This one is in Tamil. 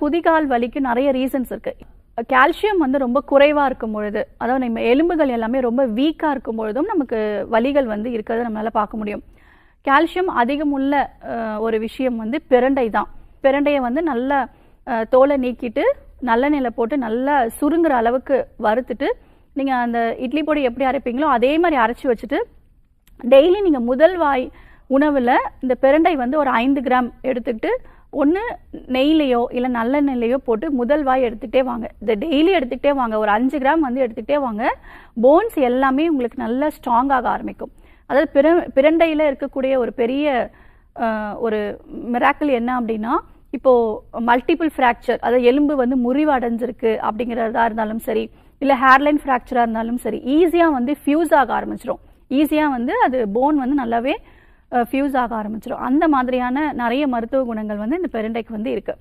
குதிகால் வலிக்கு நிறைய ரீசன்ஸ் இருக்கு. கால்சியம் வந்து ரொம்ப குறைவாக இருக்கும் பொழுது அதாவது நம்ம எலும்புகள் எல்லாமே ரொம்ப வீக்காக இருக்கும் பொழுதும் நமக்கு வலிகள் வந்து இருக்கிறத நம்மளால் பார்க்க முடியும். கால்சியம் அதிகம் உள்ள ஒரு விஷயம் வந்து பிரண்டை தான். பிரண்டையை வந்து நல்லா தோலை நீக்கிட்டு நல்லெண்ணெயில் போட்டு நல்லா சுருங்குற அளவுக்கு வறுத்துட்டு நீங்கள் அந்த இட்லி பொடி எப்படி அரைப்பீங்களோ அதே மாதிரி அரைச்சி வச்சுட்டு டெய்லி நீங்கள் முதல் வாய் உணவில் இந்த பிரண்டை வந்து ஒரு ஐந்து கிராம் எடுத்துக்கிட்டு ஒன்று நெய்லையோ இல்லை நல்லெண்ணெய்லையோ போட்டு முதல் வாய் எடுத்துக்கிட்டே வாங்க. இந்த டெய்லி எடுத்துக்கிட்டே வாங்க. ஒரு அஞ்சு கிராம் வந்து எடுத்துக்கிட்டே வாங்க. போன்ஸ் எல்லாமே உங்களுக்கு நல்லா ஸ்ட்ராங் ஆக ஆரம்பிக்கும். அதாவது பிற பிரண்டையில் இருக்கக்கூடிய ஒரு பெரிய ஒரு மிராக்கிள் என்ன அப்படின்னா இப்போது மல்டிபிள் ஃப்ராக்சர் அதாவது எலும்பு வந்து முறிவு அடைஞ்சிருக்கு அப்படிங்கிறதா இருந்தாலும் சரி இல்லை ஹேர்லைன் ஃப்ராக்சராக இருந்தாலும் சரி ஈஸியாக வந்து ஃபியூஸ் ஆக ஆரம்பிச்சிடும் ஈஸியாக வந்து அது போன் வந்து நல்லாவே ஃபியூஸ் ஆக ஆரம்பிச்சிடும் அந்த மாதிரியான நிறைய மருத்துவ குணங்கள் வந்து இந்த பெருண்டைக்கு வந்து இருக்குது